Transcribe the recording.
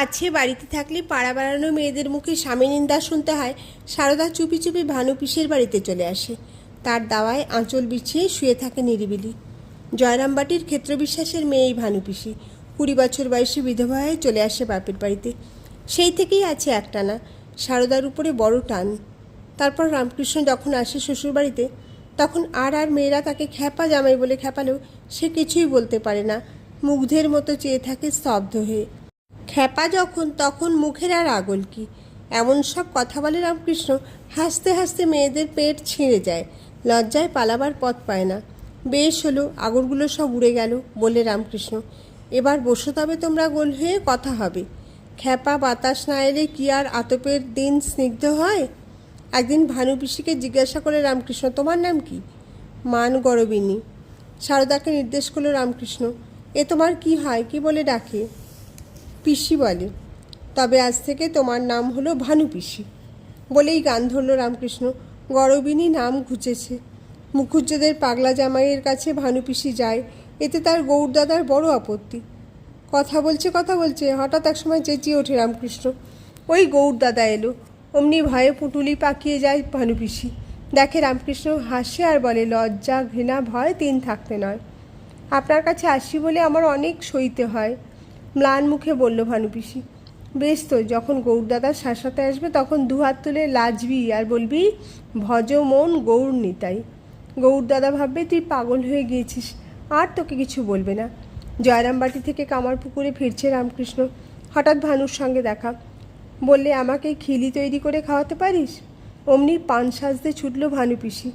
কাছে বাড়িতে থাকলে পাড়া বেড়ানো মেয়েদের মুখে স্বামী নিন্দা শুনতে হয়। সারদা চুপি চুপি ভানু পিসের বাড়িতে চলে আসে। তার দাওয়ায় আঁচল বিছিয়ে শুয়ে থাকে নিরিবিলি। জয়রামবাটির ক্ষেত্র বিশ্বাসের মেয়েই ভানু পিসি। কুড়ি বছর বয়সে বিধবা হয়ে চলে আসে বাপের বাড়িতে। সেই থেকেই আছে একটানা। সারদার উপরে বড় টান। তারপর রামকৃষ্ণ যখন আসে শ্বশুরবাড়িতে, তখন আর আর মেয়েরা তাকে খ্যাপা জামাই বলে খ্যাপালেও সে কিছুই বলতে পারে না। মুগ্ধের মতো চেয়ে থাকে স্তব্ধ হয়ে। খ্যাপা যখন, তখন মুখের আর আগল কি? এমন সব কথা বলে রামকৃষ্ণ হাসতে হাসতে মেয়েদের পেট ছিঁড়ে যায়। লজ্জায় পালাবার পথ পায় না। বেশ হলো আগরগুলো সব উড়ে গেল বলে রামকৃষ্ণ। এবার বসো তবে তোমরা গোল হয়ে কথা হবে। খ্যাপা বাতাস না এলে কি আর আতপের দিন স্নিগ্ধ হয়? একদিন ভানু পিসিকে জিজ্ঞাসা করে রামকৃষ্ণ, তোমার নাম কি? মান গরবিনী। সারদাকে নির্দেশ করল রামকৃষ্ণ। এ তোমার কি হয়? কি বলে ডাকে? পিসি বলে। তবে আজ থেকে তোমার নাম হলো ভানু পিসি। বলেই গান ধরল রামকৃষ্ণ। গরবিনী নাম ঘুচেছে। মুখুজ্জদের পাগলা জামাইয়ের কাছে ভানু পিসি যায়। এতে তার গৌরদাদার বড় আপত্তি। কথা বলছে কথা বলছে। হঠাৎ এক সময় চেঁচিয়ে ওঠে রামকৃষ্ণ। ওই গৌরদাদা এলো। অমনি ভয়ে পুটুলি পাকিয়ে যায় ভানু পিসি। দেখে রামকৃষ্ণ হাসে আর বলে, লজ্জা, ঘৃণা, ভয় তিন থাকতে নয়। আপনার কাছে আসি বলে আমার অনেক সইতে হয়। ম্লান মুখে বলল ভানুপিসি বেশ তো, যখন গৌরদাদা শাসাতে আসবে তখন দুহাত তুলে লাজবি আর বলবি, ভজ মন গৌর নিতাই। গৌরদাদা ভাববে, তুই পাগল হয়ে গিয়েছিস, আর তোকে কিছু বলবে না। জয়রামবাটি থেকে কামার পুকুরে ফিরছে রামকৃষ্ণ। হঠাৎ ভানুর সঙ্গে দেখা। বললে, আমাকে খিলি তৈরি করে খাওয়াতে পারিস? অমনি পান সাজতে ছুটল ভানু পিসি।